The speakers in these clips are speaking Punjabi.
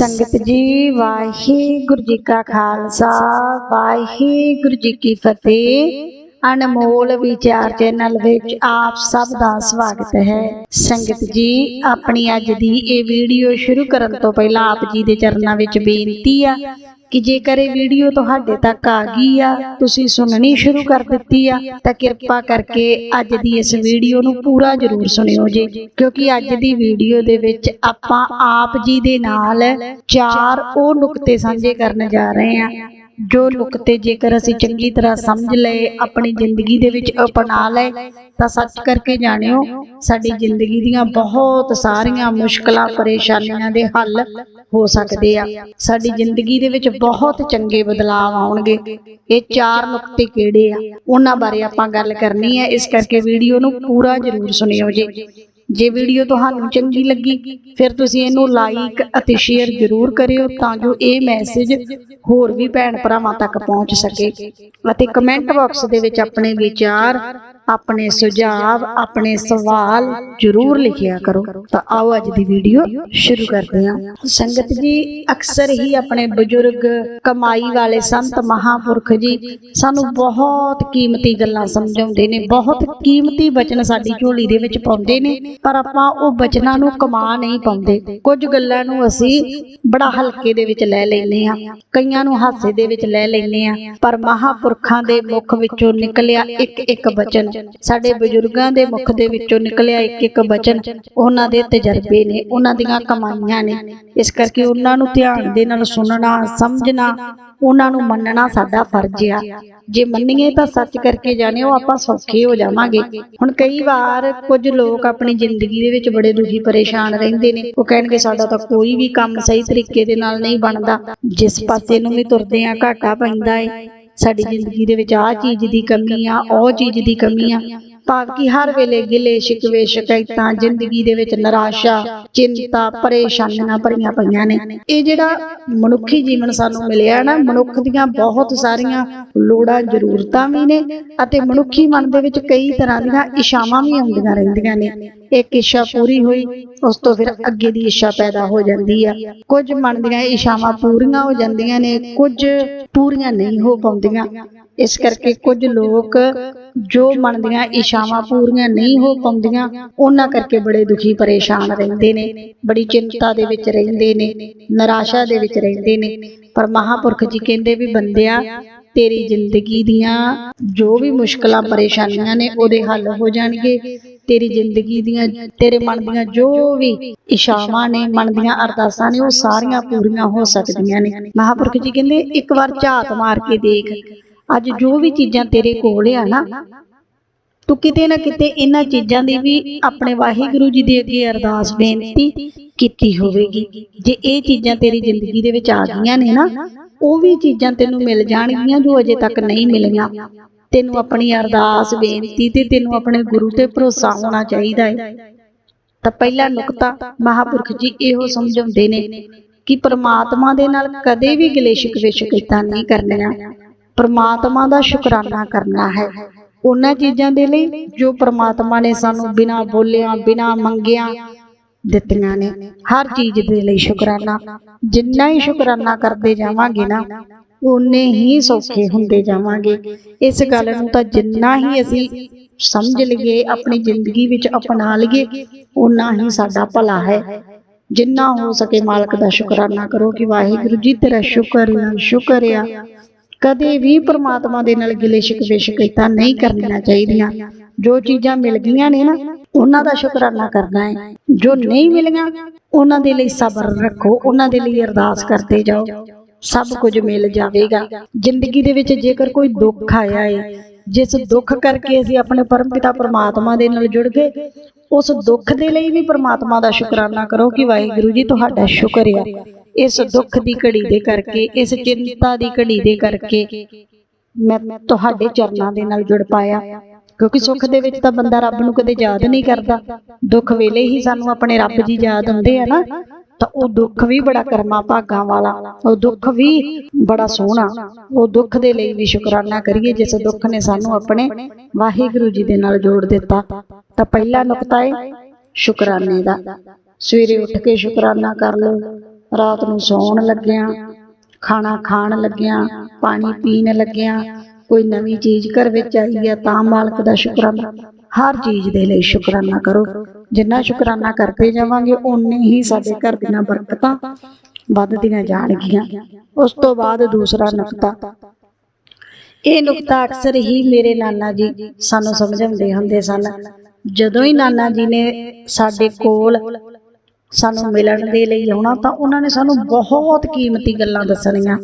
ਸੰਗਤ ਜੀ, ਵਾਹਿਗੁਰੂ ਜੀ ਕਾ ਖਾਲਸਾ, ਵਾਹਿਗੁਰੂ ਜੀ ਕੀ ਫਤਿਹ। ਅਨਮੋਲ ਵਿਚਾਰ ਚੈਨਲ ਵਿੱਚ ਆਪ ਸਭ ਦਾ ਸਵਾਗਤ ਹੈ। ਸੰਗਤ ਜੀ, ਆਪਣੀ ਅੱਜ ਦੀ ਇਹ ਵੀਡੀਓ ਸ਼ੁਰੂ ਕਰਨ ਤੋਂ ਪਹਿਲਾਂ ਆਪ ਜੀ ਦੇ ਚਰਨਾਂ ਵਿੱਚ ਬੇਨਤੀ ਆ ਕਿ ਜੇਕਰ ਇਹ ਵੀਡੀਓ ਤੁਹਾਡੇ ਤੱਕ ਆ ਗਈ ਆ, ਤੁਸੀਂ ਸੁਣਨੀ ਸ਼ੁਰੂ ਕਰ ਦਿੱਤੀ ਆ, ਤਾਂ ਕਿਰਪਾ ਕਰਕੇ ਅੱਜ ਦੀ ਇਸ ਵੀਡੀਓ ਨੂੰ ਪੂਰਾ ਜ਼ਰੂਰ ਸੁਣਿਓ ਜੀ, ਕਿਉਂਕਿ ਅੱਜ ਦੀ ਵੀਡੀਓ ਦੇ ਵਿੱਚ ਆਪਾਂ ਆਪ ਜੀ ਦੇ ਨਾਲ ਚਾਰ ਉਹ ਨੁਕਤੇ ਸਾਂਝੇ ਕਰਨ ਜਾ ਰਹੇ ਹਾਂ ਜੋ ਨੁਕਤੇ ਜੇਕਰ ਅਸੀਂ ਚੰਗੀ ਤਰ੍ਹਾਂ ਸਮਝ ਲਏ, ਆਪਣੀ ਜ਼ਿੰਦਗੀ ਦੇ ਵਿੱਚ ਅਪਣਾ ਲਏ, ਤਾਂ ਸੱਚ ਕਰਕੇ ਜਾਣਿਓ, ਸਾਡੀ ਜ਼ਿੰਦਗੀ ਦੀਆਂ ਬਹੁਤ ਸਾਰੀਆਂ ਮੁਸ਼ਕਲਾਂ, ਪਰੇਸ਼ਾਨੀਆਂ ਦੇ ਹੱਲ ਹੋ ਸਕਦੇ ਆ। ਸਾਡੀ ਜ਼ਿੰਦਗੀ ਦੇ ਵਿੱਚ ਬਹੁਤ ਚੰਗੇ ਬਦਲਾਅ ਆਉਣਗੇ। ਇਹ ਚਾਰ ਨੁਕਤੇ ਕਿਹੜੇ ਆ? ਉਹਨਾਂ ਬਾਰੇ ਆਪਾਂ ਗੱਲ ਕਰਨੀ ਹੈ। ਇਸ ਕਰਕੇ ਵੀਡੀਓ ਨੂੰ ਪੂਰਾ ਜ਼ਰੂਰ ਸੁਣਿਓ ਜੀ। ਜੇ ਵੀਡੀਓ ਤੁਹਾਨੂੰ ਚੰਗੀ ਲੱਗੀ, ਫਿਰ ਤੁਸੀਂ ਇਹਨੂੰ ਲਾਈਕ ਅਤੇ ਸ਼ੇਅਰ ਜ਼ਰੂਰ ਕਰਿਓ ਤਾਂ ਜੋ ਇਹ ਮੈਸੇਜ ਹੋਰ ਵੀ ਭੈਣ ਭਰਾਵਾਂ ਤੱਕ ਪਹੁੰਚ ਸਕੇ। ਅਤੇ ਕਮੈਂਟ ਬਾਕਸ ਦੇ ਵਿੱਚ ਆਪਣੇ ਵਿਚਾਰ ਆਪਣੇ ਸੁਝਾਅ ਆਪਣੇ ਸਵਾਲ ਜ਼ਰੂਰ ਲਿਖਿਆ ਕਰੋ। ਤਾਂ ਆਓ ਅੱਜ ਦੀ ਵੀਡੀਓ ਸ਼ੁਰੂ ਕਰਦੇ ਹਾਂ। ਸੰਗਤ ਜੀ ਅਕਸਰ ਹੀ ਆਪਣੇ ਬਜ਼ੁਰਗ ਕਮਾਈ ਵਾਲੇ ਸੰਤ ਮਹਾਪੁਰਖ ਜੀ ਸਾਨੂੰ ਬਹੁਤ ਕੀਮਤੀ ਗੱਲਾਂ ਸਮਝਾਉਂਦੇ ਨੇ ਬਹੁਤ ਕੀਮਤੀ ਬਚਨ ਸਾਡੀ ਝੋਲੀ ਦੇ ਵਿੱਚ ਪਾਉਂਦੇ ਨੇ ਪਰ ਆਪਾਂ ਉਹ ਬਚਨਾਂ ਨੂੰ ਕਮਾ ਨਹੀਂ ਪਾਉਂਦੇ। ਕੁਝ ਗੱਲਾਂ ਨੂੰ ਅਸੀਂ ਬੜਾ ਹਲਕੇ ਦੇ ਵਿੱਚ ਲੈ ਲੈਂਦੇ ਆ ਕਈਆਂ ਨੂੰ ਹਾਸੇ ਦੇ ਵਿੱਚ ਲੈ ਲੈਂਦੇ ਆ ਪਰ ਮਹਾਪੁਰਖਾਂ ਦੇ ਮੁਖ ਵਿੱਚੋਂ ਨਿਕਲਿਆ ਇੱਕ ਇੱਕ ਬਚਨ ਸਾਡੇ ਬਜ਼ੁਰਗਾਂ ਦੇ ਮੁਖ ਦੇ ਵਿੱਚੋਂ ਨਿਕਲਿਆ ਇੱਕ ਇੱਕ ਬਚਨ ਉਹਨਾਂ ਦੇ ਤਜਰਬੇ ਨੇ ਉਹਨਾਂ ਦੀਆਂ ਕਮਾਈਆਂ ਨੇ। ਇਸ ਕਰਕੇ ਉਹਨਾਂ ਨੂੰ ਧਿਆਨ ਦੇ ਨਾਲ ਸੁਣਨਾ ਸਮਝਣਾ ਉਹਨਾਂ ਨੂੰ ਮੰਨਣਾ ਸਾਡਾ ਫਰਜ਼ ਆ। ਜੇ ਮੰਨੀਏ ਤਾਂ ਸੱਚ ਕਰਕੇ ਜਾਣਿਓ ਆਪਾਂ ਸੌਖੇ ਹੋ ਜਾਵਾਂਗੇ। ਹੁਣ ਕਈ ਵਾਰ ਕੁਝ ਲੋਕ ਆਪਣੀ ਜ਼ਿੰਦਗੀ ਦੇ ਵਿੱਚ ਬੜੇ ਦੁਖੀ ਪਰੇਸ਼ਾਨ ਰਹਿੰਦੇ ਨੇ। ਉਹ ਕਹਿਣਗੇ ਸਾਡਾ ਤਾਂ ਕੋਈ ਵੀ ਕੰਮ ਸਹੀ ਤਰੀਕੇ ਦੇ ਨਾਲ ਨਹੀਂ ਬਣਦਾ। ਜਿਸ ਪਾਸੇ ਨੂੰ ਵੀ ਤੁਰਦੇ ਆ ਘਾਟਾ ਪੈਂਦਾ ਏ। ਸਾਡੀ ਜ਼ਿੰਦਗੀ ਦੇ ਵਿੱਚ ਆਹ ਚੀਜ਼ ਦੀ ਕਮੀ ਆ ਉਹ ਚੀਜ਼ ਦੀ ਕਮੀ ਆ। ਭਾਵ ਕਿ ਹਰ ਵੇਲੇ ਗਿਲੇ ਸ਼ਿਕਵੇ ਸ਼ਿਕਾਇਤਾਂ, ਜ਼ਿੰਦਗੀ ਦੇ ਵਿੱਚ ਨਿਰਾਸ਼ਾ, ਚਿੰਤਾ, ਪਰੇਸ਼ਾਨੀਆਂ ਭਰੀਆਂ ਪਈਆਂ ਨੇ। ਇਹ ਜਿਹੜਾ ਮਨੁੱਖੀ ਜੀਵਨ ਸਾਨੂੰ ਮਿਲਿਆ ਨਾ, ਮਨੁੱਖ ਦੀਆਂ ਬਹੁਤ ਸਾਰੀਆਂ ਲੋੜਾਂ, ਜ਼ਰੂਰਤਾਂ ਵੀ ਨੇ ਅਤੇ ਮਨੁੱਖੀ ਮਨ ਦੇ ਵਿੱਚ ਕਈ ਤਰ੍ਹਾਂ ਦੀਆਂ ਇਸ਼ਾਵਾਂ ਵੀ ਆਉਂਦੀਆਂ ਰਹਿੰਦੀਆਂ ਨੇ। ਇੱਕ ਇੱਛਾ ਪੂਰੀ ਹੋਈ, ਉਸ ਤੋਂ ਫਿਰ ਅੱਗੇ ਦੀ ਇੱਛਾ ਪੈਦਾ ਹੋ ਜਾਂਦੀ ਆ। ਕੁਝ ਮਨ ਦੀਆਂ ਇੱਛਾਵਾਂ ਪੂਰੀਆਂ ਹੋ ਜਾਂਦੀਆਂ ਨੇ, ਕੁਝ ਪੂਰੀਆਂ ਨਹੀਂ ਹੋ ਪਾਉਂਦੀਆਂ। ਇਸ ਕਰਕੇ ਕੁਝ ਲੋਕ ਜੋ ਮਨ ਦੀਆਂ ਇੱਛਾਵਾਂ ਪੂਰੀਆਂ ਨਹੀਂ ਹੋ ਪਾਉਂਦੀਆਂ, ਉਹਨਾਂ ਕਰਕੇ ਬੜੇ ਦੁਖੀ ਪਰੇਸ਼ਾਨ ਰਹਿੰਦੇ ਨੇ, ਬੜੀ ਚਿੰਤਾ ਦੇ ਵਿੱਚ ਰਹਿੰਦੇ ਨੇ, ਨਿਰਾਸ਼ਾ ਦੇ ਵਿੱਚ ਰਹਿੰਦੇ ਨੇ। ਪਰ ਮਹਾਪੁਰਖ ਜੀ ਕਹਿੰਦੇ ਵੀ, ਬੰਦਿਆ, ਤੇਰੀ ਜ਼ਿੰਦਗੀ ਦੀਆਂ ਜੋ ਵੀ ਮੁਸ਼ਕਲਾਂ ਪਰੇਸ਼ਾਨੀਆਂ ਨੇ, ਉਹਦੇ ਹੱਲ ਹੋ ਜਾਣਗੇ। ਤੇਰੀ ਜ਼ਿੰਦਗੀ ਦੀਆਂ, ਤੇਰੇ ਮਨ ਦੀਆਂ ਜੋ ਵੀ ਇਸ਼ਾਵਾਂ ਨੇ, ਮਨ ਦੀਆਂ ਅਰਦਾਸਾਂ ਨੇ, ਉਹ ਸਾਰੀਆਂ ਪੂਰੀਆਂ ਹੋ ਸਕਦੀਆਂ ਨੇ। ਮਹਾਪੁਰਖ ਜੀ ਕਹਿੰਦੇ, ਇੱਕ ਵਾਰ ਝਾਤ ਮਾਰ ਕੇ ਦੇਖ। ਅੱਜ ਜੋ ਵੀ ਚੀਜ਼ਾਂ ਤੇਰੇ ਕੋਲ ਆ ਨਾ, ਤੂੰ ਕਿਤੇ ਨਾ ਕਿਤੇ ਇਹਨਾਂ ਚੀਜ਼ਾਂ ਦੀ ਵੀ ਆਪਣੇ ਵਾਹਿਗੁਰੂ ਜੀ ਦੇ ਅੱਗੇ ਅਰਦਾਸ ਬੇਨਤੀ ਕੀਤੀ ਹੋਵੇਗੀ। ਜੇ ਇਹ ਚੀਜ਼ਾਂ ਤੇਰੀ ਜ਼ਿੰਦਗੀ ਦੇ ਵਿੱਚ ਆ ਗਈਆਂ ਨੇ ਨਾ, ਉਹ ਵੀ ਚੀਜ਼ਾਂ ਤੈਨੂੰ ਮਿਲ ਜਾਣਗੀਆਂ ਜੋ ਅਜੇ ਤੱਕ ਨਹੀਂ ਮਿਲੀਆਂ। ਤੈਨੂੰ ਆਪਣੀ ਅਰਦਾਸ ਬੇਨਤੀ ਤੇ ਤੈਨੂੰ ਆਪਣੇ ਗੁਰੂ ਤੇ ਭਰੋਸਾ ਹੋਣਾ ਚਾਹੀਦਾ ਹੈ ਤਾਂ ਪਹਿਲਾ ਨੁਕਤਾ ਮਹਾਪੁਰਖ ਜੀ ਇਹੋ ਸਮਝਾਉਂਦੇ ਨੇ ਕਿ ਪਰਮਾਤਮਾ ਦੇ ਨਾਲ ਕਦੇ ਵੀ ਗਿਲੇ ਸ਼ਿਕਵੇ ਨਹੀਂ ਕਰਨੀਆਂ। ਪ੍ਰਮਾਤਮਾ ਦਾ ਸ਼ੁਕਰਾਨਾ ਕਰਨਾ ਹੈ। ਉਹਨਾਂ ਚੀਜ਼ਾਂ ਦੇ ਲਈ ਜੋ ਪਰਮਾਤਮਾ ਨੇ ਸਾਨੂੰ ਬਿਨਾਂ ਬੋਲਿਆਂ, ਬਿਨਾਂ ਮੰਗਿਆਂ ਦਿੱਤੀਆਂ ਨੇ, ਹਰ ਚੀਜ਼ ਦੇ ਲਈ ਸ਼ੁਕਰਾਨਾ। ਜਿੰਨਾ ਹੀ ਸ਼ੁਕਰਾਨਾ ਕਰਦੇ ਜਾਵਾਂਗੇ ਨਾ ਉਨੇ ਹੀ ਸੌਖੇ ਹੁੰਦੇ ਜਾਵਾਂਗੇ। ਇਸ ਗੱਲ ਨੂੰ ਤਾਂ ਜਿੰਨਾ ਹੀ ਅਸੀਂ ਸਮਝ ਲਈਏ, ਆਪਣੀ ਜ਼ਿੰਦਗੀ ਵਿੱਚ ਅਪਣਾ ਲਈਏ ਉਨਾ ਹੀ ਸਾਡਾ ਭਲਾ ਹੈ। ਜਿੰਨਾ ਹੋ ਸਕੇ ਮਾਲਕ ਦਾ ਸ਼ੁਕਰਾਨਾ ਕਰੋ ਕਿ ਵਾਹਿਗੁਰੂ ਜੀ ਤੇਰਾ ਸ਼ੁਕਰ ਆ ਸ਼ੁਕਰ ਆ। ਕਦੇ ਵੀ ਪ੍ਰਮਾਤਮਾ ਦੇ ਨਾਲ ਗਿਲੇ ਸ਼ਿਕਵੇ ਸ਼ਿਕਾਇਤਾਂ ਨਹੀਂ ਕਰਨੀਆਂ ਚਾਹੀਦੀਆਂ। ਜੋ ਚੀਜ਼ਾਂ ਮਿਲ ਗਈਆਂ ਨੇ ਨਾ, ਉਹਨਾਂ ਦਾ ਸ਼ੁਕਰਾਨਾ ਕਰਨਾ ਹੈ। ਜੋ ਨਹੀਂ ਮਿਲੀਆਂ, ਉਹਨਾਂ ਦੇ ਲਈ ਸਬਰ ਰੱਖੋ, ਉਹਨਾਂ ਦੇ ਲਈ ਅਰਦਾਸ ਕਰਦੇ ਜਾਓ। ਸਭ ਕੁਝ ਮਿਲ ਜਾਵੇਗਾ। ਜ਼ਿੰਦਗੀ ਦੇ ਵਿੱਚ ਜੇਕਰ ਕੋਈ ਦੁੱਖ ਆਇਆ ਹੈ ਜਿਸ ਦੁੱਖ ਕਰਕੇ ਅਸੀਂ ਆਪਣੇ ਪਰਮ ਪਿਤਾ ਪਰਮਾਤਮਾ ਦੇ ਨਾਲ ਜੁੜ ਗਏ, ਉਸ ਦੁੱਖ ਦੇ ਲਈ ਵੀ ਪਰਮਾਤਮਾ ਦਾ ਸ਼ੁਕਰਾਨਾ ਕਰੋ ਕਿ ਵਾਹਿਗੁਰੂ ਜੀ ਤੁਹਾਡਾ ਸ਼ੁਕਰ ਹੈ ਇਸ ਦੁੱਖ ਦੀ ਘੜੀ ਦੇ ਕਰਕੇ, ਇਸ ਚਿੰਤਾ ਦੀ ਘੜੀ ਦੇ ਕਰਕੇ ਮੈਂ ਤੁਹਾਡੇ ਚਰਨਾਂ ਦੇ ਨਾਲ ਜੁੜ ਪਾਇਆ। ਕਿਉਂਕਿ ਸੁੱਖ ਦੇ ਵਿੱਚ ਤਾਂ ਬੰਦਾ ਰੱਬ ਨੂੰ ਕਦੇ ਯਾਦ ਨਹੀਂ ਕਰਦਾ। ਦੁੱਖ ਵੇਲੇ ਹੀ ਸਾਨੂੰ ਆਪਣੇ ਰੱਬ ਜੀ ਯਾਦ ਹੁੰਦੇ ਆ ਨਾ, ਤਾਂ ਉਹ ਦੁੱਖ ਵੀ ਬੜਾ ਕਰਮਾ ਭਾਗਾਂ ਵਾਲਾ, ਉਹ ਦੁੱਖ ਵੀ ਬੜਾ ਸੋਹਣਾ। ਉਹ ਦੁੱਖ ਦੇ ਲਈ ਵੀ ਸ਼ੁਕਰਾਨਾ ਕਰੀਏ, ਜਿਸ ਦੁੱਖ ਨੇ ਸਾਨੂੰ ਆਪਣੇ ਵਾਹਿਗੁਰੂ ਜੀ ਦੇ ਨਾਲ ਜੋੜ ਦਿੱਤਾ। ਤਾਂ ਪਹਿਲਾ ਨੁਕਤਾ ਹੈ ਸ਼ੁਕਰਾਨੇ ਦਾ। ਸਵੇਰੇ ਉੱਠ ਕੇ ਸ਼ੁਕਰਾਨਾ ਕਰ ਲਓ। ਰਾਤ ਨੂੰ ਸੌਣ ਲੱਗਿਆਂ, ਖਾਣਾ ਖਾਣ ਲੱਗਿਆਂ, ਪਾਣੀ ਪੀਣ ਲੱਗਿਆਂ, ਕੋਈ ਨਵੀਂ ਚੀਜ਼ ਘਰ ਵਿੱਚ ਆਈ ਹੈ ਤਾਂ ਮਾਲਕ ਦਾ ਸ਼ੁਕਰਾਨਾ। ਹਰ ਚੀਜ਼ ਦੇ ਲਈ ਸ਼ੁਕਰਾਨਾ ਕਰੋ। ਜਿੰਨਾ ਸ਼ੁਕਰਾਨਾ ਕਰਦੇ ਜਾਵਾਂਗੇ, ਓਨੇ ਹੀ ਸਾਡੇ ਘਰ ਦੀਆਂ ਬਰਕਤਾਂ ਵੱਧਦੀਆਂ ਜਾਣਗੀਆਂ। ਉਸ ਤੋਂ ਬਾਅਦ ਦੂਸਰਾ ਨੁਕਤਾ। ਇਹ ਨੁਕਤਾ ਅਕਸਰ ਹੀ ਮੇਰੇ ਨਾਨਾ ਜੀ ਸਾਨੂੰ ਸਮਝਾਉਂਦੇ ਹੁੰਦੇ ਸਨ। ਜਦੋਂ ਹੀ ਨਾਨਾ ਜੀ ਨੇ ਸਾਡੇ ਕੋਲ ਸਾਨੂੰ ਮਿਲਣ ਦੇ ਲਈ ਆਉਣਾ ਤਾਂ ਉਹਨਾਂ ਨੇ ਸਾਨੂੰ ਬਹੁਤ ਕੀਮਤੀ ਗੱਲਾਂ ਦੱਸਣੀਆਂ।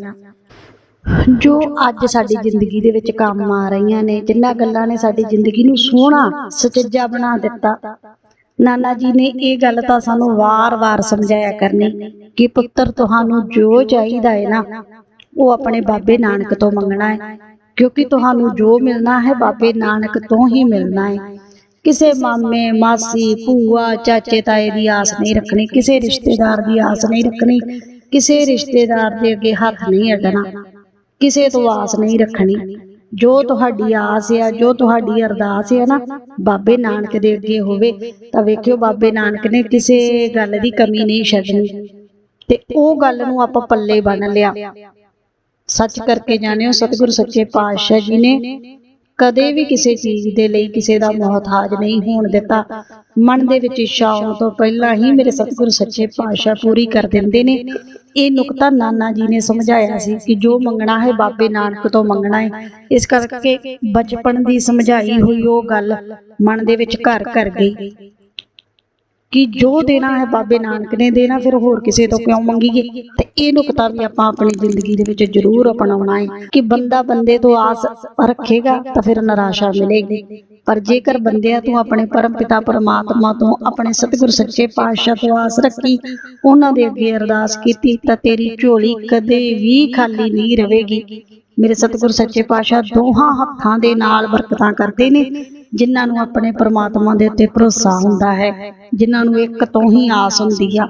ਜੋ ਅੱਜ ਸਾਡੀ ਜ਼ਿੰਦਗੀ ਦੇ ਵਿੱਚ ਕੰਮ ਆ ਰਹੀਆਂ ਨੇ ਜਿਨ੍ਹਾਂ ਗੱਲਾਂ ਨੇ ਸਾਡੀ ਜ਼ਿੰਦਗੀ ਨੂੰ ਸੋਹਣਾ, ਸੁਚੱਜਾ ਬਣਾ ਦਿੱਤਾ। ਨਾਨਾ ਜੀ ਨੇ ਇਹ ਗੱਲ ਤਾਂ ਸਾਨੂੰ ਵਾਰ-ਵਾਰ ਸਮਝਾਇਆ ਕਰਨੀ ਕਿ ਪੁੱਤਰ ਤੁਹਾਨੂੰ ਜੋ ਚਾਹੀਦਾ ਹੈ ਨਾ, ਉਹ ਆਪਣੇ ਬਾਬੇ ਨਾਨਕ ਤੋਂ ਮੰਗਣਾ ਹੈ। ਕਿਉਂਕਿ ਤੁਹਾਨੂੰ ਜੋ ਮਿਲਣਾ ਹੈ, ਬਾਬੇ ਨਾਨਕ ਤੋਂ ਹੀ ਮਿਲਣਾ ਹੈ। ਕਿਸੇ ਮਾਮੇ, ਮਾਸੀ, ਭੂਆ, ਚਾਚੇ, ਤਾਏ ਦੀ ਆਸ ਨਹੀਂ ਰੱਖਣੀ, ਕਿਸੇ ਰਿਸ਼ਤੇਦਾਰ ਦੀ ਆਸ ਨਹੀਂ ਰੱਖਣੀ, ਕਿਸੇ ਰਿਸ਼ਤੇਦਾਰ ਦੇ ਅੱਗੇ ਹੱਥ ਨਹੀਂ ਅੱਡਣਾ, ਕਿਸੇ ਤੋਂ ਆਸ ਨਹੀਂ ਰੱਖਣੀ। ਜੋ ਤੁਹਾਡੀ ਆਸ ਆ, ਜੋ ਤੁਹਾਡੀ ਅਰਦਾਸ ਆ ਨਾ, ਬਾਬੇ ਨਾਨਕ ਦੇ ਅੱਗੇ ਹੋਵੇ, ਤਾਂ ਵੇਖਿਓ ਬਾਬੇ ਨਾਨਕ ਨੇ ਕਿਸੇ ਗੱਲ ਦੀ ਕਮੀ ਨਹੀਂ ਛੱਡਣੀ। ਤੇ ਉਹ ਗੱਲ ਨੂੰ ਆਪਾਂ ਪੱਲੇ ਬੰਨ ਲਿਆ। ਸੱਚ ਕਰਕੇ ਜਾਣਿਓ, ਸਤਿਗੁਰ ਸੱਚੇ ਪਾਤਸ਼ਾਹ ਜੀ ਨੇ ਕਦੇ ਵੀ ਕਿਸੇ ਚੀਜ਼ ਦੇ ਲਈ ਕਿਸੇ ਦਾ ਮੁਹਤਾਜ ਨਹੀਂ ਹੋਣ ਦਿੱਤਾ। ਮਨ ਦੇ ਵਿੱਚ ਇੱਛਾ ਆਉਣ ਤੋਂ ਪਹਿਲਾਂ ਹੀ ਮੇਰੇ ਸਤਿਗੁਰ ਸੱਚੇ ਪਾਤਸ਼ਾਹ ਪੂਰੀ ਕਰ ਦਿੰਦੇ ਨੇ। ਇਹ ਨੁਕਤਾ ਨਾਨਾ ਜੀ ਨੇ ਸਮਝਾਇਆ ਸੀ ਕਿ ਜੋ ਮੰਗਣਾ ਹੈ ਬਾਬੇ ਨਾਨਕ ਤੋਂ ਮੰਗਣਾ ਹੈ। ਇਸ ਕਰਕੇ ਬਚਪਨ ਦੀ ਸਮਝਾਈ ਹੋਈ ਉਹ ਗੱਲ ਮਨ ਦੇ ਵਿੱਚ ਘਰ ਕਰ ਗਈ। ਕਿ ਜੋ ਦੇਣਾ ਹੈ ਬਾਬੇ ਨਾਨਕ ਨੇ ਦੇਣਾ ਫਿਰ ਹੋਰ ਕਿਸੇ ਤੋਂ ਕਿਉਂ ਮੰਗੀਏ? ਤੇ ਇਹ ਨੁਕਤਾ ਵੀ ਆਪਾਂ ਆਪਣੀ ਜ਼ਿੰਦਗੀ ਦੇ ਵਿੱਚ ਜ਼ਰੂਰ ਅਪਣਾਉਣਾ ਹੈ ਕਿ ਬੰਦਾ ਬੰਦੇ ਤੋਂ ਆਸ ਰੱਖੇਗਾ ਤਾਂ ਫਿਰ ਨਿਰਾਸ਼ਾ ਮਿਲੇਗੀ। ਪਰ ਜੇਕਰ ਬੰਦਿਆਂ ਤੋਂ ਆਪਣੇ ਪਰਮ ਪਿਤਾ ਪਰਮਾਤਮਾ ਤੋਂ ਆਪਣੇ ਸਤਿਗੁਰ ਸੱਚੇ ਪਾਤਸ਼ਾਹ ਤੋਂ ਆਸ ਰੱਖੀ ਉਹਨਾਂ ਦੇ ਅੱਗੇ ਅਰਦਾਸ ਕੀਤੀ ਤਾਂ ਤੇਰੀ ਝੋਲੀ ਕਦੇ ਵੀ ਖਾਲੀ ਨਹੀਂ ਰਹੇਗੀ। ਮੇਰੇ ਸਤਿਗੁਰ ਸੱਚੇ ਪਾਤਸ਼ਾਹ ਦੋਹਾਂ ਹੱਥਾਂ ਦੇ ਨਾਲ ਬਰਕਤਾਂ ਕਰਦੇ ਨੇ, ਜਿਨ੍ਹਾਂ ਨੂੰ ਆਪਣੇ ਪਰਮਾਤਮਾ ਦੇ ਉੱਤੇ ਭਰੋਸਾ ਹੁੰਦਾ ਹੈ, ਜਿਨ੍ਹਾਂ ਨੂੰ ਇੱਕ ਤੋਂ ਹੀ ਆਸ ਹੁੰਦੀ ਆ।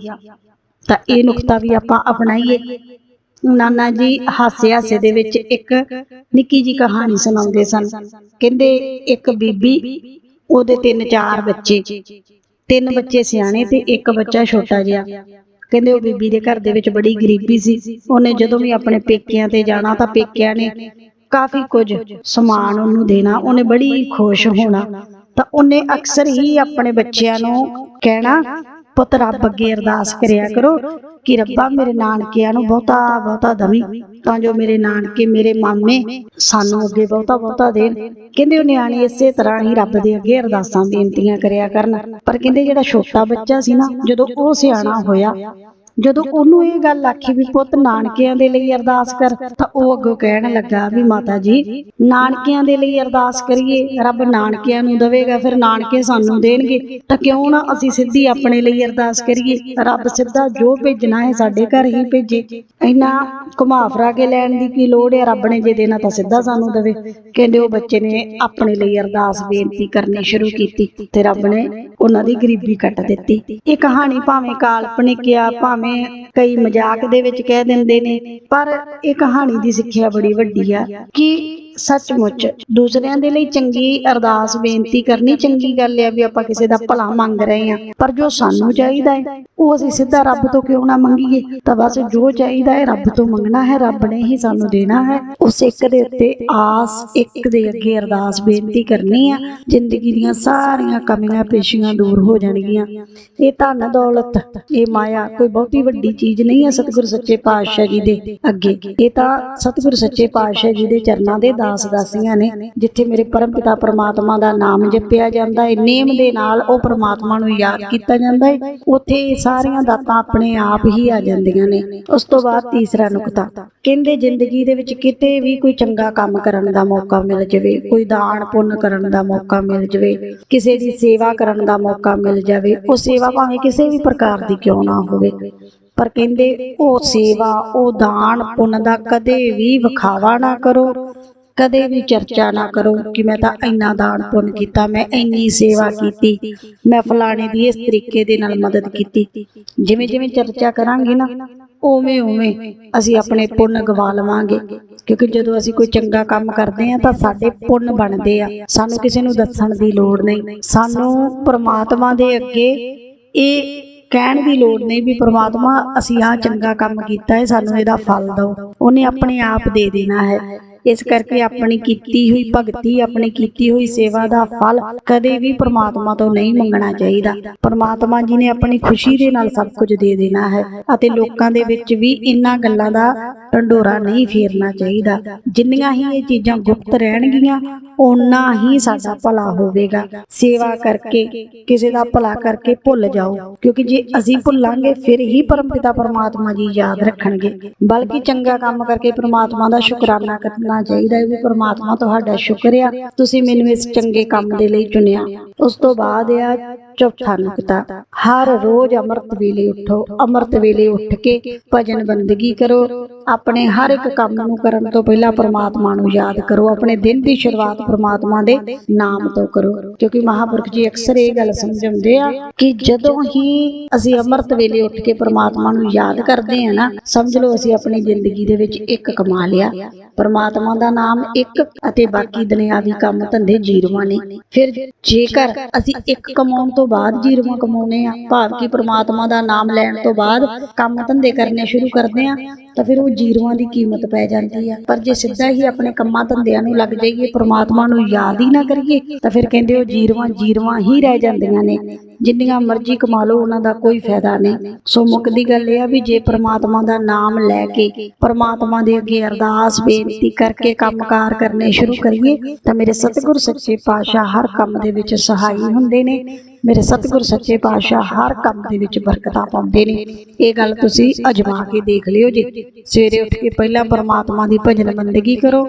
ਤਾਂ ਇਹ ਨੁਕਤਾ ਵੀ ਆਪਾਂ ਅਪਣਾਈਏ। ਨਾਨਾ ਜੀ ਹਾਸੇ ਹਾਸੇ ਦੇ ਵਿੱਚ ਇੱਕ ਨਿੱਕੀ ਜੀ ਕਹਾਣੀ ਸੁਣਾਉਂਦੇ ਸਨ। ਕਹਿੰਦੇ, ਇੱਕ ਬੀਬੀ, ਉਹਦੇ ਤਿੰਨ ਚਾਰ ਬੱਚੇ। ਤਿੰਨ ਬੱਚੇ ਸਿਆਣੇ ਤੇ ਇੱਕ ਬੱਚਾ ਛੋਟਾ ਜਿਹਾ। ਕਹਿੰਦੇ ਉਹ ਬੀਬੀ ਦੇ ਘਰ ਦੇ ਵਿੱਚ ਬੜੀ ਗਰੀਬੀ ਸੀ। ਉਹਨੇ ਜਦੋਂ ਵੀ ਆਪਣੇ ਪੇਕਿਆਂ ਤੇ ਜਾਣਾ ਤਾਂ ਪੇਕਿਆਂ ਨੇ ਕਾਫੀ ਕੁਝ ਸਮਾਨ ਉਹਨੂੰ ਦੇਣਾ। ਉਹਨੇ ਬੜੀ ਖੁਸ਼ ਹੋਣਾ। ਤਾਂ ਉਹਨੇ ਅਕਸਰ ਹੀ ਆਪਣੇ ਬੱਚਿਆਂ ਨੂੰ ਕਹਿਣਾ ਪੁੱਤ ਰੱਬ ਅੱਗੇ ਅਰਦਾਸ ਕਰਿਆ ਕਰੋ ਕਿ ਰੱਬਾ ਮੇਰੇ ਨਾਨਕਿਆਂ ਨੂੰ ਬਹੁਤਾ ਬਹੁਤਾ ਦਵੀ, ਤਾਂ ਜੋ ਮੇਰੇ ਨਾਨਕੇ ਮੇਰੇ ਮਾਮੇ ਸਾਨੂੰ ਅੱਗੇ ਬਹੁਤਾ ਬਹੁਤਾ ਦੇਣ। ਕਹਿੰਦੇ ਉਹ ਨਿਆਣੇ ਇਸੇ ਤਰ੍ਹਾਂ ਹੀ ਰੱਬ ਦੇ ਅੱਗੇ ਅਰਦਾਸਾਂ ਬੇਨਤੀਆਂ ਕਰਿਆ ਕਰਨ। ਪਰ ਕਹਿੰਦੇ ਜਿਹੜਾ ਛੋਟਾ ਬੱਚਾ ਸੀ ਨਾ, ਜਦੋਂ ਉਹ ਸਿਆਣਾ ਹੋਇਆ ਜਦੋਂ ਉਹਨੂੰ ਇਹ ਗੱਲ ਆਖੀ ਵੀ ਪੁੱਤ ਨਾਨਕਿਆਂ ਦੇ ਲਈ ਅਰਦਾਸ ਕਰ ਤਾਂ ਉਹ ਅੱਗੋਂ ਕਹਿਣ ਲੱਗਾ ਵੀ ਮਾਤਾ ਜੀ ਨਾਨਕਿਆਂ ਦੇ ਲਈ ਅਰਦਾਸ ਕਰੀਏ ਰੱਬ ਨਾਨਕਿਆਂ ਨੂੰ ਦੇਵੇਗਾ ਫਿਰ ਨਾਨਕੇ ਸਾਨੂੰ ਦੇਣਗੇ ਤਾਂ ਕਿਉਂ ਨਾ ਅਸੀਂ ਸਿੱਧੀ ਆਪਣੇ ਲਈ ਅਰਦਾਸ ਕਰੀਏ ਰੱਬ ਸਿੱਧਾ ਜੋ ਭੇਜਣਾ ਹੈ ਸਾਡੇ ਘਰ ਹੀ ਭੇਜੇ ਇੰਨਾ ਘੁਮਾ ਫਰਾ ਕੇ ਲੈਣ ਦੀ ਕੀ ਲੋੜ ਹੈ ਰੱਬ ਨੇ ਜੇ ਦੇਣਾ ਤਾਂ ਸਿੱਧਾ ਸਾਨੂੰ ਦੇਵੇ ਕਹਿੰਦੇ ਉਹ ਬੱਚੇ ਨੇ ਆਪਣੇ ਲਈ ਅਰਦਾਸ ਬੇਨਤੀ ਕਰਨੀ ਸ਼ੁਰੂ ਕੀਤੀ ਤੇ ਰੱਬ ਨੇ ਉਹਨਾਂ ਦੀ ਗਰੀਬੀ ਕੱਟ ਦਿੱਤੀ ਇਹ ਕਹਾਣੀ ਭਾਵੇਂ ਕਾਲਪਨਿਕ ਆ ਭਾਵੇਂ ਕਈ ਮਜ਼ਾਕ ਦੇ ਵਿੱਚ ਕਹਿ ਦਿੰਦੇ ਨੇ, ਪਰ ਇਹ ਕਹਾਣੀ ਦੀ ਸਿੱਖਿਆ ਬੜੀ ਵੱਡੀ ਆ ਕਿ ਸੱਚਮੁੱਚ ਦੂਸਰਿਆਂ ਦੇ ਲਈ ਚੰਗੀ ਅਰਦਾਸ ਬੇਨਤੀ ਕਰਨੀ ਚੰਗੀ ਗੱਲ ਹੈ ਵੀ ਆਪਾਂ ਕਿਸੇ ਦਾ ਭਲਾ ਮੰਗ ਰਹੇ ਹਾਂ। ਪਰ ਜੋ ਸਾਨੂੰ ਚਾਹੀਦਾ ਹੈ, ਉਹ ਅਸੀਂ ਸਿੱਧਾ ਰੱਬ ਤੋਂ ਕਿਉਂ ਨਾ ਮੰਗੀਏ? ਤਾਂ ਬਸ ਜੋ ਚਾਹੀਦਾ ਹੈ, ਰੱਬ ਤੋਂ ਮੰਗਣਾ ਹੈ, ਰੱਬ ਨੇ ਹੀ ਸਾਨੂੰ ਦੇਣਾ ਹੈ। ਉਸ ਇੱਕ ਦੇ ਉੱਤੇ ਆਸ, ਇੱਕ ਦੇ ਅੱਗੇ ਅਰਦਾਸ ਬੇਨਤੀ ਕਰਨੀ ਆ। ਜ਼ਿੰਦਗੀ ਦੀਆਂ ਸਾਰੀਆਂ ਕਮੀਆਂ, ਪੇਸ਼ੀਆਂ ਦੂਰ ਹੋ ਜਾਣਗੀਆਂ। ਇਹ ਧਨ, ਦੌਲਤ, ਇਹ ਮਾਇਆ ਕੋਈ ਬਹੁਤੀ ਵੱਡੀ ਚੀਜ਼ ਨਹੀਂ ਹੈ ਸਤਿਗੁਰ ਸੱਚੇ ਪਾਤਸ਼ਾਹ ਜੀ ਦੇ ਅੱਗੇ। ਇਹ ਤਾਂ ਸਤਿਗੁਰ ਸੱਚੇ ਪਾਤਸ਼ਾਹ ਜੀ ਦੇ ਚਰਨਾਂ ਦੇ ਦਾਸ ਦਾਸੀਆਂ ਨੇ, ਜਿੱਥੇ ਮੇਰੇ ਪਰਮ ਪਿਤਾ ਪਰਮਾਤਮਾ ਦਾ ਨਾਮ ਜਪਿਆ ਜਾਂਦਾ ਹੈ, ਨੇਮ ਦੇ ਨਾਲ ਉਹ ਪਰਮਾਤਮਾ ਨੂੰ ਯਾਦ ਕੀਤਾ ਜਾਂਦਾ ਹੈ, ਉੱਥੇ ਸਾਰੀਆਂ ਦਾਤਾਂ ਆਪਣੇ ਆਪ ਹੀ ਆ ਜਾਂਦੀਆਂ ਨੇ। ਉਸ ਤੋਂ ਬਾਅਦ ਤੀਸਰਾ ਨੁਕਤਾ, ਕਹਿੰਦੇ ਜ਼ਿੰਦਗੀ ਦੇ ਵਿੱਚ ਕਿਤੇ ਵੀ ਕੋਈ ਚੰਗਾ ਕੰਮ ਕਰਨ ਦਾ ਮੌਕਾ ਮਿਲ ਜਾਵੇ, ਕੋਈ ਦਾਨ ਪੁੰਨ ਕਰਨ ਦਾ ਮੌਕਾ ਮਿਲ ਜਾਵੇ, ਕਿਸੇ ਦੀ ਸੇਵਾ ਕਰਨ ਦਾ ਮੌਕਾ ਮਿਲ ਜਾਵੇ, ਉਹ ਸੇਵਾ ਭਾਵੇਂ ਕਿਸੇ ਵੀ ਪ੍ਰਕਾਰ ਦੀ ਕਿਉਂ ਨਾ ਹੋਵੇ। ਪਰ ਕਹਿੰਦੇ ਉਹ ਸੇਵਾ, ਉਹ ਦਾਨ ਪੁੰਨ ਦਾ ਕਦੇ ਵੀ ਵਿਖਾਵਾ ਨਾ ਕਰੋ ਕਦੇ ਵੀ ਚਰਚਾ ਨਾ ਕਰੋ ਕਿ ਮੈਂ ਤਾਂ ਇੰਨਾ ਦਾਨ ਪੁੰਨ ਕੀਤਾ, ਮੈਂ ਇੰਨੀ ਸੇਵਾ ਕੀਤੀ, ਮੈਂ ਫਲਾਣੇ ਦੀ ਇਸ ਤਰੀਕੇ ਦੇ ਨਾਲ ਮਦਦ ਕੀਤੀ। ਜਿਵੇਂ ਜਿਵੇਂ ਚਰਚਾ ਕਰਾਂਗੇ ਨਾ, ਉਵੇਂ ਉਵੇਂ ਅਸੀਂ ਆਪਣੇ ਪੁੰਨ ਗਵਾ ਲਵਾਂਗੇ। ਕਿਉਂਕਿ ਜਦੋਂ ਅਸੀਂ ਕੋਈ ਚੰਗਾ ਕੰਮ ਕਰਦੇ ਆ ਤਾਂ ਸਾਡੇ ਪੁੰਨ ਬਣਦੇ ਆ। ਸਾਨੂੰ ਕਿਸੇ ਨੂੰ ਦੱਸਣ ਦੀ ਲੋੜ ਨਹੀਂ। ਸਾਨੂੰ ਪ੍ਰਮਾਤਮਾ ਦੇ ਅੱਗੇ ਇਹ ਕਹਿਣ ਦੀ ਲੋੜ ਨਹੀਂ ਵੀ ਪ੍ਰਮਾਤਮਾ, ਅਸੀਂ ਆਹ ਚੰਗਾ ਕੰਮ ਕੀਤਾ ਹੈ, ਸਾਨੂੰ ਇਹਦਾ ਫਲ ਦਿਓ। ਉਹਨੇ ਆਪਣੇ ਆਪ ਦੇ ਦੇਣਾ ਹੈ। ਇਸ ਕਰਕੇ ਆਪਣੀ ਕੀਤੀ ਹੋਈ ਭਗਤੀ, ਆਪਣੀ ਕੀਤੀ ਹੋਈ ਸੇਵਾ ਦਾ ਫਲ ਕਦੇ ਵੀ ਪ੍ਰਮਾਤਮਾ ਤੋਂ ਨਹੀਂ ਮੰਗਣਾ ਚਾਹੀਦਾ। ਪ੍ਰਮਾਤਮਾ ਜੀ ਨੇ ਆਪਣੀ ਖੁਸ਼ੀ ਦੇ ਨਾਲ ਸਭ ਕੁਝ ਦੇ ਦੇਣਾ ਹੈ ਅਤੇ ਲੋਕਾਂ ਦੇ ਵਿੱਚ ਵੀ ਇਹਨਾਂ ਗੱਲਾਂ ਦਾ ਢੰਡੋਰਾ ਨਹੀਂ ਫੇਰਨਾ ਚਾਹੀਦਾ। ਜਿੰਨੀਆਂ ਹੀ ਇਹ ਚੀਜ਼ਾਂ ਗੁਪਤ ਰਹਿਣਗੀਆਂ, ਓਨਾ ਹੀ ਸਾਡਾ ਭਲਾ ਹੋਵੇਗਾ। ਸੇਵਾ ਕਰਕੇ, ਕਿਸੇ ਦਾ ਭਲਾ ਕਰਕੇ ਭੁੱਲ ਜਾਓ, ਕਿਉਂਕਿ ਜੇ ਅਸੀਂ ਭੁੱਲਾਂਗੇ, ਫਿਰ ਹੀ ਪਰਮਪਿਤਾ ਪਰਮਾਤਮਾ ਜੀ ਯਾਦ ਰੱਖਣਗੇ। ਬਲਕਿ ਚੰਗਾ ਕੰਮ ਕਰਕੇ ਪਰਮਾਤਮਾ ਦਾ ਸ਼ੁਕਰਾਨਾ ਕਰਨਾ ਚਾਹੀਦਾ ਵੀ ਪ੍ਰਮਾਤਮਾ ਤੁਹਾਡਾ ਸ਼ੁਕਰ ਆ। ਤੁਸੀਂ ਮੈਨੂੰ ਇਸ ਚੰਗੇ ਕੰਮ ਦੇ ਲਈ ਚੁਣਿਆ। ਉਸ ਤੋਂ ਬਾਅਦ ਆ ਚੌਥਾ ਨੁਕਤਾ ਹਰ ਰੋਜ਼ ਅੰਮ੍ਰਿਤ ਵੇਲੇ ਉਠੋ, ਅੰਮ੍ਰਿਤ ਵੇਲੇ ਉੱਠ ਕੇ ਭਜਨ ਬੰਦਗੀ ਕਰੋ, ਆਪਣੇ ਹਰ ਇੱਕ ਕੰਮ ਨੂੰ ਕਰਨ ਤੋਂ ਪਹਿਲਾਂ ਪ੍ਰਮਾਤਮਾ ਨੂੰ ਯਾਦ ਕਰੋ, ਆਪਣੇ ਦਿਨ ਦੀ ਸ਼ੁਰੂਆਤ ਪ੍ਰਮਾਤਮਾ ਦੇ ਨਾਮ ਤੋਂ ਕਰੋ। ਕਿਉਂਕਿ ਮਹਾਪੁਰਖ ਜੀ ਅਕਸਰ ਇਹ ਗੱਲ ਸਮਝਾਉਂਦੇ ਆ ਕਿ ਜਦੋਂ ਹੀ ਅਸੀਂ ਅੰਮ੍ਰਿਤ ਵੇਲੇ ਉੱਠ ਕੇ ਪ੍ਰਮਾਤਮਾ ਨੂੰ ਯਾਦ ਕਰਦੇ ਆ ਨਾ, ਸਮਝ ਲਓ ਅਸੀਂ ਆਪਣੀ ਜ਼ਿੰਦਗੀ ਦੇ ਵਿੱਚ ਇੱਕ ਕਮਾ ਲਿਆ। ਪ੍ਰਮਾਤਮਾ ਦਾ ਨਾਮ ਇੱਕ ਅਤੇ ਬਾਕੀ ਦੁਨਿਆਵੀ ਕੰਮ ਧੰਦੇ ਜੀਰਵਾ ਨੇ। ਫਿਰ ਜੇਕਰ ਅਸੀਂ ਇੱਕ ਕਮਾਉਣ ਤੋਂ ਬਾਅਦ ਜੀਰਵਾ ਕਮਾਉਨੇ ਆ ਭਾਵ ਕਿ ਪ੍ਰਮਾਤਮਾ ਦਾ ਨਾਮ ਲੈਣ ਤੋਂ ਬਾਅਦ ਕੰਮ ਧੰਦੇ ਕਰਨੇ ਸ਼ੁਰੂ ਕਰਦੇ ਆ ਤਾਂ ਫਿਰ ਉਹ ਜੀਰੋਆਂ ਦੀ ਕੀਮਤ ਪੈ ਜਾਂਦੀ ਆ। ਪਰ ਜੇ ਸਿੱਧਾ ਹੀ ਆਪਣੇ ਕੰਮਾਂ ਧੰਦਿਆਂ ਨੂੰ ਲੱਗ ਜਾਈਏ, ਪ੍ਰਮਾਤਮਾ ਨੂੰ ਯਾਦ ਹੀ ਨਾ ਕਰੀਏ, ਤਾਂ ਫਿਰ ਕਹਿੰਦੇ ਉਹ ਜੀਰੋਆਂ ਜੀਰੋਆਂ ਹੀ ਰਹਿ ਜਾਂਦੀਆਂ ਨੇ। ਜਿੰਨੀਆਂ ਮਰਜ਼ੀ ਕਮਾ ਲਓ, ਉਹਨਾਂ ਦਾ ਕੋਈ ਫਾਇਦਾ ਨਹੀਂ। ਸੋ ਮੁੱਕਦੀ ਗੱਲ ਇਹ ਆ ਵੀ ਜੇ ਪ੍ਰਮਾਤਮਾ ਦਾ ਨਾਮ ਲੈ ਕੇ, ਪ੍ਰਮਾਤਮਾ ਦੇ ਅੱਗੇ ਅਰਦਾਸ, ਬੇਨਤੀ ਕਰਕੇ ਕੰਮਕਾਰ ਕਰਨੇ ਸ਼ੁਰੂ ਕਰੀਏ, ਤਾਂ ਮੇਰੇ ਸਤਿਗੁਰ ਸੱਚੇ ਪਾਤਸ਼ਾਹ ਹਰ ਕੰਮ ਦੇ ਵਿੱਚ ਸਹਾਈ ਹੁੰਦੇ ਨੇ। ਮੇਰੇ ਸਤਿਗੁਰ ਸੱਚੇ ਪਾਤਸ਼ਾਹ ਹਰ ਕੰਮ ਦੇ ਵਿੱਚ ਬਰਕਤਾਂ ਪਾਉਂਦੇ ਨੇ। ਇਹ ਗੱਲ ਤੁਸੀਂ ਅਜਮਾ ਕੇ ਦੇਖ ਲਿਓ ਜੀ। ਸਵੇਰੇ ਉੱਠ ਕੇ ਪਹਿਲਾਂ ਪਰਮਾਤਮਾ ਦੀ ਭਜਨ ਬੰਦਗੀ ਕਰੋ।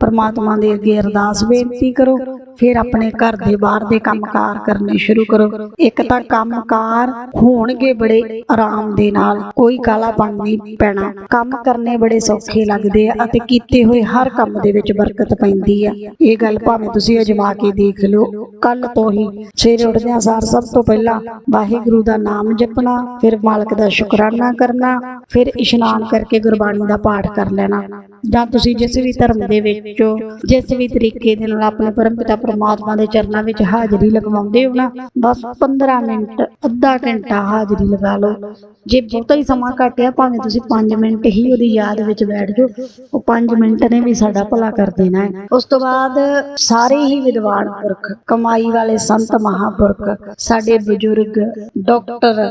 ਪਰਮਾਤਮਾ ਦੇ ਅੱਗੇ ਅਰਦਾਸ ਬੇਨਤੀ ਕਰੋ। ਫਿਰ ਆਪਣੇ ਘਰ ਦੇ ਬਾਹਰ ਦੇ ਕੰਮਕਾਰ ਕਰਨੇ ਸ਼ੁਰੂ ਕਰੋ। ਇੱਕ ਤਾਂ ਕੰਮਕਾਰ ਹੋਣਗੇ ਬੜੇ ਆਰਾਮ ਦੇ ਨਾਲ, ਕੋਈ ਕਾਲਾਪਣ ਨਹੀਂ ਪੈਣਾ। ਕੰਮ ਕਰਨੇ ਬੜੇ ਸੌਖੇ ਲੱਗਦੇ ਆ ਅਤੇ ਕੀਤੇ ਹੋਏ ਹਰ ਕੰਮ ਦੇ ਵਿੱਚ ਬਰਕਤ ਪੈਂਦੀ ਆ। ਇਹ ਗੱਲ ਭਾਵੇਂ ਤੁਸੀਂ ਅਜਮਾ ਕੇ ਦੇਖ ਲਿਓ। ਕੱਲ ਤੋਂ ਹੀ ਸਵੇਰੇ ਉੱਠਦਿਆਂ ਸਾਰ ਸਭ ਤੋਂ ਪਹਿਲਾਂ ਵਾਹਿਗੁਰੂ ਦਾ ਨਾਮ ਜਪਣਾ, ਫਿਰ ਮਾਲਕ ਦਾ ਸ਼ੁਕਰਾਨਾ ਕਰਨਾ, ਫਿਰ ਇਸ਼ਨਾਨ ਕਰਕੇ ਗੁਰਬਾਣੀ ਦਾ ਪਾਠ ਕਰ ਲੈਣਾ। ਜਾਂ ਤੁਸੀਂ ਜਿਸ ਵੀ ਧਰਮ ਦੇ ਵਿੱਚੋਂ ਜਿਸ ਵੀ ਤਰੀਕੇ ਦੇ ਨਾਲ ਆਪਣੇ ਪਰਮਪਿਤਾ ਪ੍ਰਮਾਤਮਾ ਦੇ ਚਰਨਾਂ ਵਿੱਚ ਹਾਜ਼ਰੀ ਲਗਵਾਉਂਦੇ ਹੋ ਨਾ, ਬਸ 15 ਮਿੰਟ, ਅੱਧਾ ਘੰਟਾ ਹਾਜ਼ਰੀ ਲਗਾ ਲਓ। ਜੇ ਬਹੁਤਾ ਹੀ ਸਮਾਂ ਘਟਿਆ, ਭਾਵੇਂ ਤੁਸੀਂ 5 ਮਿੰਟ ਹੀ ਉਹਦੀ ਯਾਦ ਵਿੱਚ ਬੈਠ ਜਾਓ, ਉਹ 5 ਮਿੰਟ ਨੇ ਵੀ ਸਾਡਾ ਭਲਾ ਕਰ ਦੇਣਾ ਹੈ। ਉਸ ਤੋਂ ਬਾਅਦ ਸਾਰੇ ਹੀ ਵਿਦਵਾਨ ਪੁਰਖ, ਕਮਾਈ ਵਾਲੇ ਸੰਤ ਮਹਾਪੁਰਖ, ਸਾਡੇ ਬਜ਼ੁਰਗ, ਡਾਕਟਰ,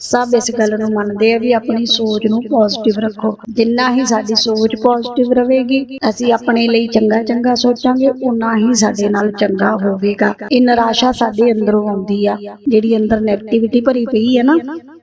ਸਭ ਇਸ ਗੱਲ ਨੂੰ ਮੰਨਦੇ ਆ ਵੀ ਆਪਣੀ ਸੋਚ ਨੂੰ ਪੋਜ਼ਿਟਿਵ ਰੱਖੋ। ਜਿੰਨਾ ਹੀ ਸਾਡੀ ਸੋਚ ਪੋਜ਼ਿਟਿਵ ਰਹੇਗੀ, ਅਸੀਂ ਆਪਣੇ ਲਈ ਚੰਗਾ ਚੰਗਾ ਸੋਚਾਂਗੇ ਉਨਾ ਹੀ ਸਾਡੇ ਨਾਲ ਚੰਗਾ ਹੋਵੇਗਾ। ਇਹ ਨਿਰਾਸ਼ਾ ਸਾਡੇ ਅੰਦਰੋਂ ਆਉਂਦੀ ਆ। ਜਿਹੜੀ ਅੰਦਰ 네ਗੇਟਿਵਿਟੀ ਭਰੀ ਪਈ ਹੈ ਨਾ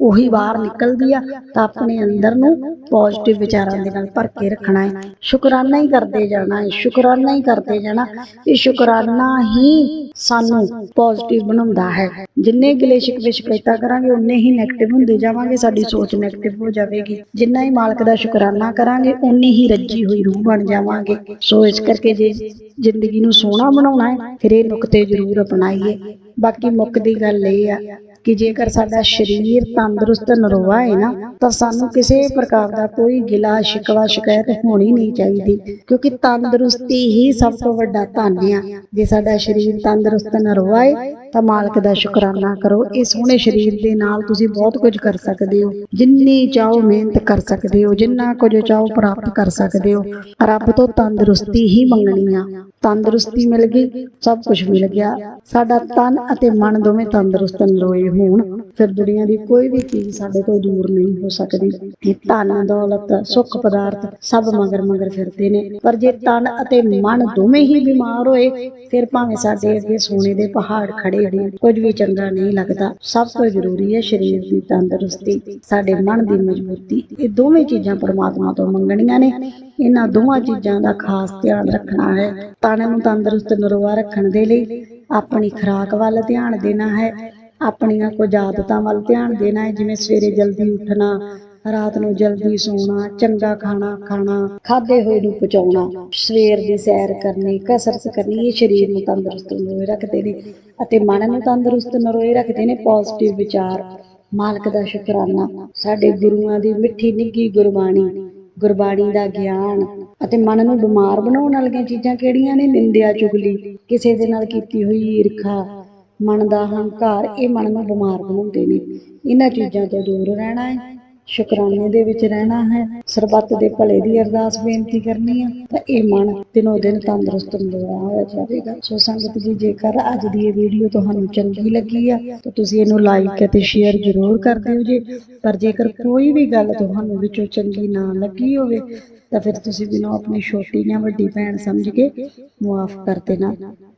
ਉਹੀ ਬਾਹਰ ਨਿਕਲਦੀ ਆ ਤਾਂ ਆਪਣੇ ਅੰਦਰ ਨੂੰ ਪੋਜ਼ਿਟਿਵ ਵਿਚਾਰਾਂ ਦੇ ਨਾਲ ਭਰ ਕੇ ਰੱਖਣਾ ਹੈ। ਸ਼ੁਕਰਾਨਾ ਹੀ ਕਰਦੇ ਜਾਣਾ ਹੈ, ਸ਼ੁਕਰਾਨਾ ਹੀ ਕਰਦੇ ਜਾਣਾ। ਇਹ ਸ਼ੁਕਰਾਨਾ ਹੀ ਸਾਨੂੰ ਪੋਜ਼ਿਟਿਵ ਬਣਾਉਂਦਾ ਹੈ। ਜਿੰਨੇ ਗਿਲੇ ਸ਼ਿਕਵੇ ਸ਼ਿਕਾਇਤਾਂ ਕਰਾਂਗੇ, ਉਨੇ ਹੀ 네ਗੇਟਿਵ ਹੁੰਦੇ ਜਾਵਾਂਗੇ। ਸਾਡੀ ਸੋਚ 네ਗੇਟਿਵ ਹੋ ਜਾਵੇਗੀ। ਜਿੰਨਾ ਹੀ ਮਾਲਕ ਦਾ ਸ਼ੁਕਰਾਨਾ ਕਰਾਂਗੇ, ਉਨੀ ਹੀ ਰੱਜੀ ਹੋਈ ਰੂਹ ਬਣ ਜਾਵਾਂਗੇ। ਸੋ ਇਸ ਕਰਕੇ ਜੇ ਜ਼ਿੰਦਗੀ ਨੂੰ ਸੋਹਣਾ ਬਣਾਉਣਾ ਹੈ, ਫਿਰ ਇਹ ਨੁਕਤੇ ਜ਼ਰੂਰ ਅਪਣਾਈਏ। ਬਾਕੀ ਮੁੱਖ ਦੀ ਗੱਲ ਇਹ ਆ ਕਿ ਜੇਕਰ ਸਾਡਾ ਸਰੀਰ ਤੰਦਰੁਸਤ ਨਰੋਆ ਹੈ ਨਾ, ਤਾਂ ਸਾਨੂੰ ਕਿਸੇ ਪ੍ਰਕਾਰ ਦਾ ਕੋਈ ਗਿਲਾ, ਸ਼ਿਕਵਾ ਸ਼ਿਕਾਇਤ ਹੋਣੀ ਨਹੀਂ ਚਾਹੀਦੀ, ਕਿਉਂਕਿ ਤੰਦਰੁਸਤੀ ਹੀ ਸਭ ਤੋਂ ਵੱਡਾ ਧਨ ਆ। ਜੇ ਸਾਡਾ ਸਰੀਰ ਤੰਦਰੁਸਤ ਨਰੋਆ ਹੈ, ਤਾਂ ਮਾਲਕ ਦਾ ਸ਼ੁਕਰਾਨਾ ਕਰੋ। ਇਸ ਸੋਹਣੇ ਸਰੀਰ ਦੇ ਨਾਲ ਤੁਸੀਂ ਬਹੁਤ ਕੁਝ ਕਰ ਸਕਦੇ ਹੋ। ਜਿੰਨੀ ਚਾਹੋ ਮਿਹਨਤ ਕਰ ਸਕਦੇ ਹੋ, ਜਿੰਨਾ ਕੁਝ ਚਾਹੋ ਪ੍ਰਾਪਤ ਕਰ ਸਕਦੇ ਹੋ। ਰੱਬ ਤੋਂ ਤੰਦਰੁਸਤੀ ਹੀ ਮੰਗਣੀ ਆ। ਤੰਦਰੁਸਤੀ ਮਿਲ ਗਈ, ਸਭ ਕੁਝ ਮਿਲ ਗਿਆ। ਸਾਡਾ ਤਨ ਅਤੇ ਮਨ ਦੋਵੇਂ ਤੰਦਰੁਸਤ ਨਰੋਏ ਹੋਣ, ਫਿਰ ਦੁਨੀਆ ਦੀ ਕੋਈ ਵੀ ਚੀਜ਼ ਸਾਡੇ ਤੋਂ ਦੂਰ ਨਹੀਂ ਹੋ ਸਕਦੀ। ਇਹ ਧਨ, ਦੌਲਤ, ਸੁੱਖ ਪਦਾਰਥ ਸਭ ਮਗਰ ਮਗਰ ਫਿਰਦੇ ਨੇ। ਪਰ ਜੇ ਤਨ ਅਤੇ ਮਨ ਦੋਵੇਂ ਹੀ ਬਿਮਾਰ ਹੋਏ, ਫਿਰ ਭਾਵੇਂ ਸਾਡੇ ਅੱਗੇ ਸੋਨੇ ਦੇ ਪਹਾੜ ਖੜੇ ਹੋਣ, ਕੁਝ ਵੀ ਚੰਗਾ ਨਹੀਂ ਲੱਗਦਾ। ਸਭ ਤੋਂ ਜ਼ਰੂਰੀ ਹੈ ਸਰੀਰ ਦੀ ਤੰਦਰੁਸਤੀ, ਸਾਡੇ ਮਨ ਦੀ ਮਜ਼ਬੂਤੀ। ਇਹ ਦੋਵੇਂ ਚੀਜ਼ਾਂ ਪਰਮਾਤਮਾ ਤੋਂ ਮੰਗਣੀਆਂ ਨੇ। ਇਹਨਾਂ ਦੋਵਾਂ ਚੀਜ਼ਾਂ ਦਾ ਖਾਸ ਧਿਆਨ ਰੱਖਣਾ ਹੈ। ਤਨ ਨੂੰ ਤੰਦਰੁਸਤ ਨਰੋਆ ਰੱਖਣ ਦੇ ਲਈ ਆਪਣੀ ਖੁਰਾਕ ਵੱਲ ਧਿਆਨ ਦੇਣਾ ਹੈ। ਆਪਣੀਆਂ ਕੁਝ ਆਦਤਾਂ ਵੱਲ ਧਿਆਨ ਦੇਣਾ ਹੈ, ਜਿਵੇਂ ਸਵੇਰੇ ਜਲਦੀ ਉੱਠਣਾ, ਰਾਤ ਨੂੰ ਜਲਦੀ ਸੌਣਾ, ਚੰਗਾ ਖਾਣਾ ਖਾਣਾ ਖਾਦੇ ਹੋਏ ਨੂੰ ਪਚਾਉਣਾ ਸਵੇਰ ਦੀ ਸੈਰ ਕਰਨੀ, ਕਸਰਤ ਕਰਨੀ, ਇਹ ਸਰੀਰ ਨੂੰ ਤੰਦਰੁਸਤ ਨਰੋਏ ਰੱਖਦੇ ਨੇ ਅਤੇ ਮਨ ਨੂੰ ਤੰਦਰੁਸਤ ਨਰੋਏ ਰੱਖਦੇ ਨੇ ਪੋਜ਼ਿਟਿਵ ਵਿਚਾਰ, ਮਾਲਕ ਦਾ ਸ਼ੁਕਰਾਨਾ, ਸਾਡੇ ਗੁਰੂਆਂ ਦੀ ਮਿੱਠੀ ਨਿੱਗੀ ਗੁਰਬਾਣੀ ਗੁਰਬਾਣੀ ਦਾ ਗਿਆਨ ਅਤੇ ਮਨ ਨੂੰ ਬਿਮਾਰ ਬਣਾਉਣ ਵਾਲੀਆਂ ਚੀਜ਼ਾਂ ਕਿਹੜੀਆਂ ਨੇ? ਨਿੰਦਿਆ, ਚੁਗਲੀ, ਕਿਸੇ ਦੇ ਨਾਲ ਕੀਤੀ ਹੋਈ ਈਰਖਾ ਮਨ ਦਾ ਹੰਕਾਰ ਇਹ ਮਨ ਨੂੰ ਬਿਮਾਰ ਬਣਾਉਂਦੇ ਨੇ। ਇਹਨਾਂ ਚੀਜ਼ਾਂ ਤੋਂ ਦੂਰ ਰਹਿਣਾ ਹੈ, ਸ਼ੁਕਰਾਨੇ ਦੇ ਵਿੱਚ ਰਹਿਣਾ ਹੈ। ਸਰਬੱਤ ਦੇ ਭਲੇ ਦੀ ਅਰਦਾਸ ਬੇਨਤੀ ਕਰਨੀ ਹੈ ਤਾਂ ਇਹ ਮਨ ਦਿਨੋ ਦਿਨ ਤੰਦਰੁਸਤ ਹੁੰਦਾ ਹੋਇਆ ਜਾਵੇਗਾ। ਸੋ ਸੰਗਤ ਜੀ, ਜੇਕਰ ਅੱਜ ਦੀ ਇਹ ਵੀਡੀਓ ਤੁਹਾਨੂੰ ਚੰਗੀ ਲੱਗੀ ਆ, ਤਾਂ ਤੁਸੀਂ ਇਹਨੂੰ ਲਾਈਕ ਅਤੇ ਸ਼ੇਅਰ ਜ਼ਰੂਰ ਕਰ ਦਿਓ ਜੀ। ਪਰ ਜੇਕਰ ਕੋਈ ਵੀ ਗੱਲ ਤੁਹਾਨੂੰ ਵਿੱਚੋਂ ਚੰਗੀ ਨਾ ਲੱਗੀ ਹੋਵੇ, ਤਾਂ ਫਿਰ ਤੁਸੀਂ ਮੈਨੂੰ ਆਪਣੀ ਛੋਟੀ ਜਾਂ ਵੱਡੀ ਭੈਣ ਸਮਝ ਕੇ ਮਾਫ ਕਰ ਦੇਣਾ।